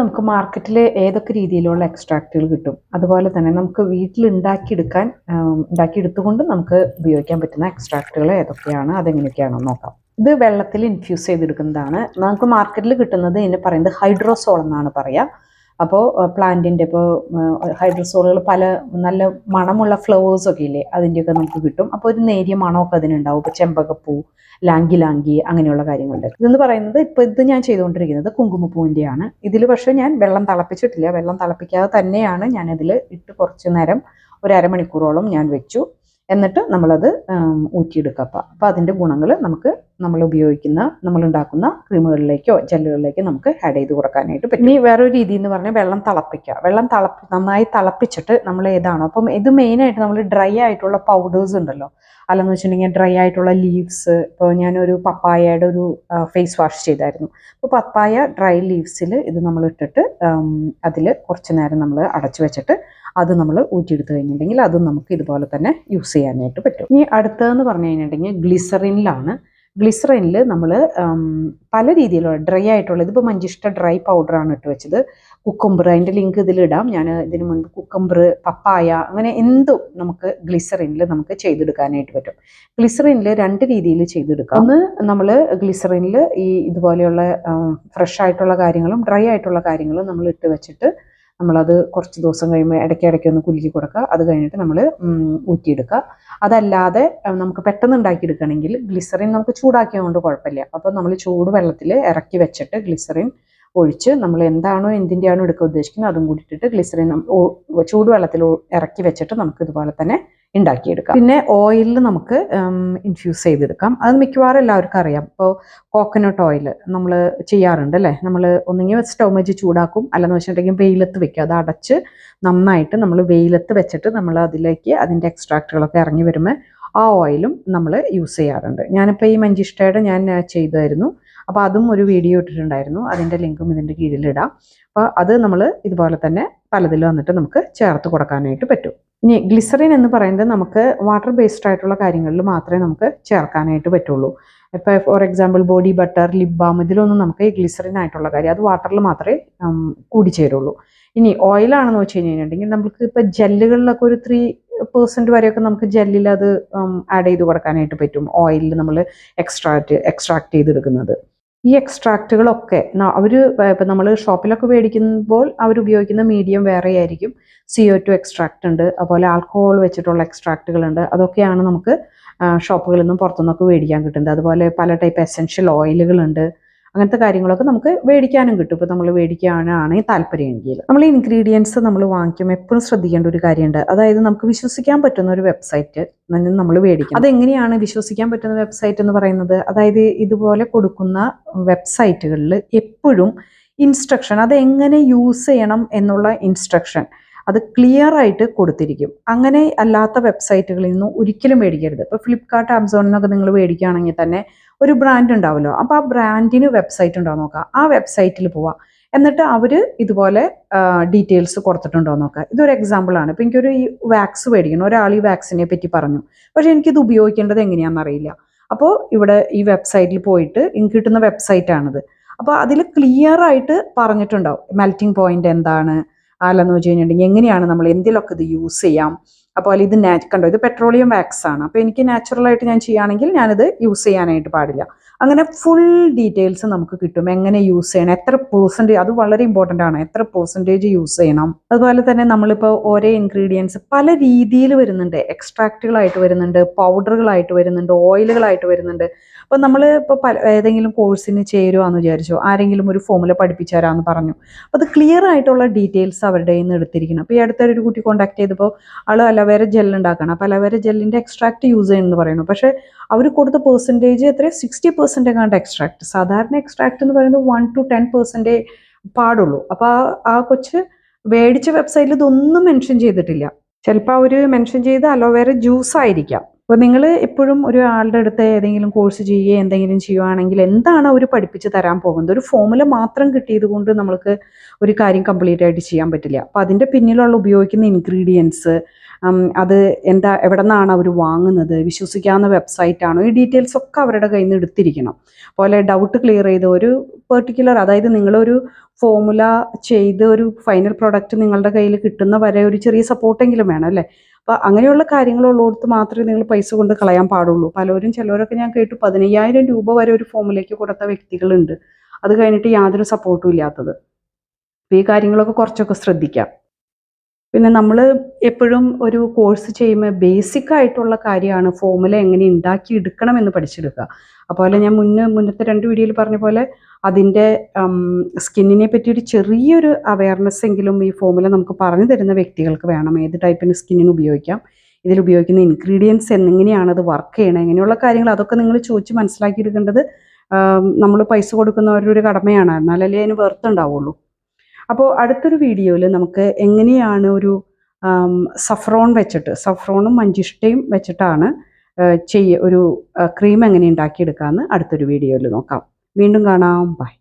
നമുക്ക് മാർക്കറ്റിൽ ഏതൊക്കെ രീതിയിലുള്ള എക്സ്ട്രാക്റ്റുകൾ കിട്ടും. അതുപോലെ തന്നെ നമുക്ക് വീട്ടിൽ ഉണ്ടാക്കിയെടുക്കാൻ ഉണ്ടാക്കിയെടുത്തുകൊണ്ട് നമുക്ക് ഉപയോഗിക്കാൻ പറ്റുന്ന എക്സ്ട്രാക്റ്റുകൾ ഏതൊക്കെയാണ് അതെങ്ങനെയൊക്കെയാണെന്ന് നോക്കാം. ഇത് വെള്ളത്തിൽ ഇൻഫ്യൂസ് ചെയ്തെടുക്കുന്നതാണ്. നമുക്ക് മാർക്കറ്റിൽ കിട്ടുന്നത് ഇതിന് പറയുന്നത് ഹൈഡ്രോസോൾ എന്നാണ് പറയുക അപ്പോൾ പ്ലാന്റിന്റെ ഇപ്പോൾ ഹൈഡ്രോസോളുകൾ പല നല്ല മണമുള്ള ഫ്ലവേഴ്സ് ഒക്കെ ഇല്ലേ അതിന്റെയൊക്കെ നമുക്ക് കിട്ടും. അപ്പോൾ ഒരു നേരിയ മണമൊക്കെ അതിനുണ്ടാവും. ഇപ്പോൾ ചെമ്പകപ്പൂ ലാങ്കി ലാങ്കി അങ്ങനെയുള്ള കാര്യങ്ങളുണ്ട്. ഇതെന്ന് പറയുന്നത് ഇപ്പോൾ ഇത് ഞാൻ ചെയ്തുകൊണ്ടിരിക്കുന്നത് കുങ്കുമപ്പൂവിന്റെയാണ് ഇതിൽ പക്ഷേ ഞാൻ വെള്ളം തിളപ്പിച്ചിട്ടില്ല. വെള്ളം തിളപ്പിക്കാതെ തന്നെയാണ് ഞാനിതിൽ ഇട്ട് കുറച്ച് നേരം ഒരു അരമണിക്കൂറോളം ഞാൻ വെച്ചു. എന്നിട്ട് നമ്മളത് ഊറ്റിയെടുക്കപ്പ അപ്പം അതിന്റെ ഗുണങ്ങൾ നമുക്ക് നമ്മൾ ഉപയോഗിക്കുന്ന നമ്മൾ ഉണ്ടാക്കുന്ന ക്രീമുകളിലേക്കോ ജെല്ലുകളിലേക്കോ നമുക്ക് ആഡ് ചെയ്ത് കൊടുക്കാനായിട്ട് പറ്റും. ഇനി വേറൊരു രീതി എന്ന് പറഞ്ഞാൽ വെള്ളം തിളപ്പിക്കുക. വെള്ളം തിളപ്പി നന്നായി തിളപ്പിച്ചിട്ട് നമ്മൾ ഏതാണോ അപ്പം ഇത് മെയിനായിട്ട് നമ്മൾ ഡ്രൈ ആയിട്ടുള്ള പൗഡേഴ്സ് ഉണ്ടല്ലോ. അല്ലെന്ന് വെച്ചിട്ടുണ്ടെങ്കിൽ ഡ്രൈ ആയിട്ടുള്ള ലീവ്സ് ഇപ്പോൾ ഞാനൊരു പപ്പായയുടെ ഒരു ഫേസ് വാഷ് ചെയ്തായിരുന്നു. അപ്പോൾ പപ്പായ ഡ്രൈ ലീവ്സിൽ ഇത് നമ്മൾ ഇട്ടിട്ട് അതിൽ കുറച്ച് നേരം നമ്മൾ അടച്ചു വെച്ചിട്ട് അത് നമ്മൾ ഊറ്റിയെടുത്ത് കഴിഞ്ഞിട്ടുണ്ടെങ്കിൽ അതും നമുക്ക് ഇതുപോലെ തന്നെ യൂസ് ചെയ്യാനായിട്ട് പറ്റും. ഇനി അടുത്തതെന്ന് പറഞ്ഞു കഴിഞ്ഞിട്ടുണ്ടെങ്കിൽ ഗ്ലിസറിനിലാണ് ഗ്ലിസറിനിൽ നമ്മൾ പല രീതിയിലുള്ള ഡ്രൈ ആയിട്ടുള്ള ഇതിപ്പോൾ മഞ്ചിഷ്ട ഡ്രൈ പൗഡറാണ് ഇട്ട് വെച്ചത്. കുക്കുംബർ അതിന്റെ ലിങ്ക് ഇതിലിടാം ഞാൻ ഇതിന് മുൻപ് കുക്കുംബർ പപ്പായ അങ്ങനെ എന്തും നമുക്ക് ഗ്ലിസറിനിൽ നമുക്ക് ചെയ്തെടുക്കാനായിട്ട് പറ്റും. ഗ്ലിസറിനിൽ രണ്ട് രീതിയിൽ ചെയ്തെടുക്കാം. ഒന്ന് നമ്മൾ ഗ്ലിസറിനിൽ ഈ ഇതുപോലെയുള്ള ഫ്രഷ് ആയിട്ടുള്ള കാര്യങ്ങളും ഡ്രൈ ആയിട്ടുള്ള കാര്യങ്ങളും നമ്മൾ ഇട്ട് വെച്ചിട്ട് നമ്മളത് കുറച്ച് ദിവസം കഴിയുമ്പോൾ ഇടയ്ക്ക് ഇടയ്ക്ക് ഒന്ന് കുലുക്കി കൊടുക്കുക. അത് കഴിഞ്ഞിട്ട് നമ്മൾ ഊറ്റിയെടുക്കുക. അതല്ലാതെ നമുക്ക് പെട്ടെന്ന് ഉണ്ടാക്കിയെടുക്കണമെങ്കിൽ ഗ്ലിസറിൻ നമുക്ക് ചൂടാക്കിയതുകൊണ്ട് കുഴപ്പമില്ല. അപ്പോൾ നമ്മൾ ചൂട് വെള്ളത്തിൽ ഇറക്കി വെച്ചിട്ട് ഗ്ലിസറിൻ ഒഴിച്ച് നമ്മൾ എന്താണോ എന്തിന്റെയാണോ എടുക്കാൻ ഉദ്ദേശിക്കുന്നത് അതും കൂടി ഇട്ടിട്ട് ഗ്ലിസറിൻ ചൂട് വെള്ളത്തിൽ ഇറക്കി വെച്ചിട്ട് നമുക്ക് ഇതുപോലെ തന്നെ ഉണ്ടാക്കിയെടുക്കാം. പിന്നെ ഓയിലിൽ നമുക്ക് ഇൻഫ്യൂസ് ചെയ്തെടുക്കാം. അത് മിക്കവാറും എല്ലാവർക്കും അറിയാം. ഇപ്പോൾ കോക്കനട്ട് ഓയിൽ നമ്മൾ ചെയ്യാറുണ്ട് അല്ലേ? നമ്മൾ ഒന്നുകിൽ സ്റ്റോവ് വെച്ച് ചൂടാക്കും. അല്ലെന്ന് വെച്ചിട്ടുണ്ടെങ്കിൽ വെയിലത്ത് വെക്കുക അത് അടച്ച് നന്നായിട്ട് നമ്മൾ വെയിലത്ത് വെച്ചിട്ട് നമ്മൾ അതിലേക്ക് അതിന്റെ എക്സ്ട്രാക്റ്റുകളൊക്കെ ഇറങ്ങി വരുമ്പോൾ ആ ഓയിലും നമ്മൾ യൂസ് ചെയ്യാറുണ്ട്. ഞാനിപ്പോൾ ഈ മഞ്ചിഷ്ടയുടെ ഞാൻ ചെയ്തായിരുന്നു. അപ്പോൾ അതും ഒരു വീഡിയോ ഇട്ടിട്ടുണ്ടായിരുന്നു. അതിന്റെ ലിങ്കും ഇതിന്റെ കീഴിലിടാം. അപ്പോൾ അത് നമ്മൾ ഇതുപോലെ തന്നെ പലതിൽ വന്നിട്ട് നമുക്ക് ചേർത്ത് കൊടുക്കാനായിട്ട് പറ്റും. ഇനി ഗ്ലിസറിൻ എന്ന് പറയുന്നത് നമുക്ക് വാട്ടർ ബേസ്ഡ് ആയിട്ടുള്ള കാര്യങ്ങളിൽ മാത്രമേ നമുക്ക് ചേർക്കാനായിട്ട് പറ്റുള്ളൂ. ഇപ്പോൾ for example body butter lip balm ഇതിലൊന്നും നമുക്ക് ഈ ഗ്ലിസറിൻ ആയിട്ടുള്ള കാര്യം അത് വാട്ടറിൽ മാത്രമേ കൂടി കൂടിച്ചേരുള്ളൂ ഇനി ഓയിലാണെന്ന് വെച്ച് കഴിഞ്ഞിട്ടുണ്ടെങ്കിൽ നമുക്ക് ഇപ്പോൾ ജെല്ലുകളിലൊക്കെ ഒരു ത്രീ പേഴ്സന്റ് വരെയൊക്കെ നമുക്ക് ജെല്ലിൽ അത് ആഡ് ചെയ്ത് കൊടുക്കാനായിട്ട് പറ്റും. ഓയിലിൽ നമ്മൾ എക്സ്ട്രാക്ട് എക്സ്ട്രാക്ട് ചെയ്തെടുക്കുന്നത്. ഈ എക്സ്ട്രാക്റ്റുകളൊക്കെ അവർ ഇപ്പം നമ്മൾ ഷോപ്പിലൊക്കെ മേടിക്കുമ്പോൾ അവർ ഉപയോഗിക്കുന്ന മീഡിയം വേറെ ആയിരിക്കും സി ഒ ടു എക്സ്ട്രാക്റ്റ് ഉണ്ട്. അതുപോലെ ആൽക്കഹോൾ വെച്ചിട്ടുള്ള എക്സ്ട്രാക്റ്റുകളുണ്ട് അതൊക്കെയാണ് നമുക്ക് ഷോപ്പുകളിൽ നിന്നും പുറത്തുനിന്നൊക്കെ മേടിക്കാൻ കിട്ടുന്നത്. അതുപോലെ പല ടൈപ്പ് എസെൻഷ്യൽ ഓയിലുകളുണ്ട് അങ്ങനത്തെ കാര്യങ്ങളൊക്കെ നമുക്ക് മേടിക്കാനും കിട്ടും. ഇപ്പോൾ നമ്മൾ മേടിക്കാനാണെങ്കിൽ താല്പര്യമെങ്കിൽ. നമ്മൾ ഇൻഗ്രീഡിയൻസ് നമ്മൾ വാങ്ങിക്കുമ്പോൾ എപ്പോഴും ശ്രദ്ധിക്കേണ്ട ഒരു കാര്യമുണ്ട്. അതായത് നമുക്ക് വിശ്വസിക്കാൻ പറ്റുന്ന ഒരു വെബ്സൈറ്റ് നമ്മൾ മേടിക്കും അതെങ്ങനെയാണ് വിശ്വസിക്കാൻ പറ്റുന്ന വെബ്സൈറ്റ് എന്ന് പറയുന്നത്? അതായത് ഇതുപോലെ കൊടുക്കുന്ന വെബ്സൈറ്റുകളിൽ എപ്പോഴും ഇൻസ്ട്രക്ഷൻ അത് എങ്ങനെ യൂസ് ചെയ്യണം എന്നുള്ള ഇൻസ്ട്രക്ഷൻ അത് ക്ലിയർ ആയിട്ട് കൊടുത്തിരിക്കും. അങ്ങനെ അല്ലാത്ത വെബ്സൈറ്റുകളിൽ നിന്നും ഒരിക്കലും മേടിക്കരുത്. ഇപ്പോൾ ഫ്ലിപ്കാർട്ട് ആമസോണിൽ നിന്നൊക്കെ നിങ്ങൾ മേടിക്കുകയാണെങ്കിൽ തന്നെ ഒരു ബ്രാൻഡ് ഉണ്ടാവുമല്ലോ അപ്പോൾ ആ ബ്രാൻഡിന് വെബ്സൈറ്റ് ഉണ്ടോ നോക്കുക ആ വെബ്സൈറ്റിൽ പോവാം. എന്നിട്ട് അവർ ഇതുപോലെ ഡീറ്റെയിൽസ് കൊടുത്തിട്ടുണ്ടോ നോക്കുക ഇതൊരു എക്സാമ്പിളാണ് ഇപ്പോൾ എനിക്കൊരു ഈ വാക്സ് മേടിക്കണം. ഒരാൾ ഈ വാക്സിനെ പറ്റി പറഞ്ഞു. പക്ഷേ എനിക്കിത് ഉപയോഗിക്കേണ്ടത് എങ്ങനെയാണെന്ന് അറിയില്ല. അപ്പോൾ ഇവിടെ ഈ വെബ്സൈറ്റിൽ പോയിട്ട് എനിക്ക് കിട്ടുന്ന വെബ്സൈറ്റാണിത് അപ്പോൾ അതിൽ ക്ലിയർ ആയിട്ട് പറഞ്ഞിട്ടുണ്ടാവും. മെൽറ്റിംഗ് പോയിന്റ് എന്താണ്? അല്ലെന്ന് വെച്ച് കഴിഞ്ഞിട്ടുണ്ടെങ്കിൽ എങ്ങനെയാണ് നമ്മൾ എന്തിലൊക്കെ ഇത് യൂസ് ചെയ്യാം? അപ്പോൾ ഇത് നാ കണ്ടോ ഇത് പെട്രോളിയം വാക്സ് ആണ്. അപ്പോൾ എനിക്ക് നാച്ചുറലായിട്ട് ഞാൻ ചെയ്യുകയാണെങ്കിൽ ഞാനിത് യൂസ് ചെയ്യാനായിട്ട് പാടില്ല. അങ്ങനെ ഫുൾ ഡീറ്റെയിൽസ് നമുക്ക് കിട്ടും. എങ്ങനെ യൂസ് ചെയ്യണം എത്ര പേഴ്സന്റേജ് അത് വളരെ ഇമ്പോർട്ടന്റ് ആണ്. എത്ര പേഴ്സന്റേജ് യൂസ് ചെയ്യണം. അതുപോലെ തന്നെ നമ്മളിപ്പോൾ ഓരോ ഇൻഗ്രീഡിയൻസ് പല രീതിയിൽ വരുന്നുണ്ട്. എക്സ്ട്രാക്റ്റുകളായിട്ട് വരുന്നുണ്ട് പൗഡറുകളായിട്ട് വരുന്നുണ്ട് ഓയിലുകളായിട്ട് വരുന്നുണ്ട്. അപ്പോൾ നമ്മൾ ഇപ്പോൾ പല ഏതെങ്കിലും കോഴ്സിന് ചേരുവാന്ന് വിചാരിച്ചു ആരെങ്കിലും ഒരു ഫോമുല പഠിപ്പിച്ചു തരാമെന്ന് പറഞ്ഞു. അപ്പോൾ അത് ക്ലിയർ ആയിട്ടുള്ള ഡീറ്റെയിൽസ് അവരുടെ നിന്ന് എടുത്തിരിക്കണം. അപ്പോൾ ഈ അടുത്തൊരു കുട്ടി കോൺടാക്ട് ചെയ്തപ്പോൾ ആൾ അലവേര ജെൽ ഉണ്ടാക്കണം. അപ്പോൾ അലവേര ജെല്ലിന്റെ എക്സ്ട്രാക്ട് യൂസ് ചെയ്യണമെന്ന് പറയുന്നു. പക്ഷേ അവർ കൊടുത്ത പെർസെന്റേജ് എത്ര സിക്സ്റ്റി പെർസെന്റ് എങ്ങാണ്ട് എക്സ്ട്രാക്ട് സാധാരണ എക്സ്ട്രാക്ട് എന്ന് പറയുന്നത് വൺ ടു ടെൻ പെർസെന്റേ പാടുള്ളൂ. അപ്പോൾ ആ ആ കൊച്ച് മേടിച്ച വെബ്സൈറ്റിൽ ഇതൊന്നും മെൻഷൻ ചെയ്തിട്ടില്ല. ചിലപ്പോൾ അവർ മെൻഷൻ ചെയ്ത് അലോവേര ജ്യൂസ് ആയിരിക്കാം. അപ്പോൾ നിങ്ങൾ എപ്പോഴും ഒരു ആളുടെ അടുത്ത് ഏതെങ്കിലും കോഴ്സ് ചെയ്യുകയോ എന്തെങ്കിലും ചെയ്യുകയാണെങ്കിൽ എന്താണ് അവർ പഠിപ്പിച്ച് തരാൻ പോകുന്നത്? ഒരു ഫോമുല മാത്രം കിട്ടിയത് കൊണ്ട് നമ്മൾക്ക് ഒരു കാര്യം കംപ്ലീറ്റ് ആയിട്ട് ചെയ്യാൻ പറ്റില്ല. അപ്പോൾ അതിന്റെ പിന്നിലുള്ള ഉപയോഗിക്കുന്ന ഇൻഗ്രീഡിയൻസ് അത് എന്താ എവിടെ നിന്നാണ് അവർ വാങ്ങുന്നത്? വിശ്വസിക്കാവുന്ന വെബ്സൈറ്റ് ആണോ? ഈ ഡീറ്റെയിൽസ് ഒക്കെ അവരുടെ കയ്യിൽ നിന്ന് എടുത്തിരിക്കണം. അതുപോലെ ഡൗട്ട് ക്ലിയർ ചെയ്ത് ഒരു പെർട്ടിക്കുലർ അതായത് നിങ്ങളൊരു ഫോമുല ചെയ്ത് ഒരു ഫൈനൽ പ്രോഡക്റ്റ് നിങ്ങളുടെ കയ്യിൽ കിട്ടുന്ന വരെ ഒരു ചെറിയ സപ്പോർട്ടെങ്കിലും വേണം അല്ലേ? അപ്പോൾ അങ്ങനെയുള്ള കാര്യങ്ങളുള്ളടത്ത് മാത്രമേ നിങ്ങൾ പൈസ കൊണ്ട് കളയാൻ പാടുള്ളൂ. പലരും ചിലരൊക്കെ ഞാൻ കേട്ടു പതിനയ്യായിരം രൂപ വരെ ഒരു ഫോമിലേക്ക് കൊടുത്ത വ്യക്തികളുണ്ട്. അത് കഴിഞ്ഞിട്ട് യാതൊരു സപ്പോർട്ടും ഇല്ലാത്തത്. അപ്പോൾ ഈ കാര്യങ്ങളൊക്കെ കുറച്ചൊക്കെ ശ്രദ്ധിക്കാം. പിന്നെ നമ്മൾ എപ്പോഴും ഒരു കോഴ്സ് ചെയ്യുമ്പോൾ ബേസിക് ആയിട്ടുള്ള കാര്യമാണ് ഫോമുല എങ്ങനെ ഉണ്ടാക്കി എടുക്കണം എന്ന് പഠിച്ചെടുക്കുക. അതുപോലെ ഞാൻ മുന്നേ മുന്നത്തെ രണ്ട് വീഡിയോയിൽ പറഞ്ഞ പോലെ അതിന്റെ സ്കിന്നിനെ പറ്റി ഒരു ചെറിയൊരു അവയർനെസ് എങ്കിലും ഈ ഫോമിൽ നമുക്ക് പറഞ്ഞു തരുന്ന വ്യക്തികൾക്ക് വേണം. ഏത് ടൈപ്പിന് സ്കിന്നിന് ഉപയോഗിക്കാം? ഇതിൽ ഉപയോഗിക്കുന്ന ഇൻഗ്രീഡിയൻസ് എങ്ങനെയാണ് അത് വർക്ക് ചെയ്യണത് ഇങ്ങനെയുള്ള കാര്യങ്ങൾ അതൊക്കെ നിങ്ങൾ ചോദിച്ച് മനസ്സിലാക്കിയെടുക്കേണ്ടത് നമ്മൾ പൈസ കൊടുക്കുന്നവരുടെ ഒരു കടമയാണ്. എന്നാലല്ലേ അതിന് വെർത്ത് ഉണ്ടാവുള്ളൂ. അപ്പോൾ അടുത്തൊരു വീഡിയോയിൽ നമുക്ക് എങ്ങനെയാണ് ഒരു സഫ്രോൺ വെച്ചിട്ട് സഫ്രോണും മഞ്ചിഷ്ടയും വെച്ചിട്ടാണ് ചെയ്യ ഒരു ക്രീം എങ്ങനെ ഉണ്ടാക്കിയെടുക്കാമെന്ന് അടുത്തൊരു വീഡിയോയിൽ നോക്കാം. വീണ്ടും കാണാം. ബൈ.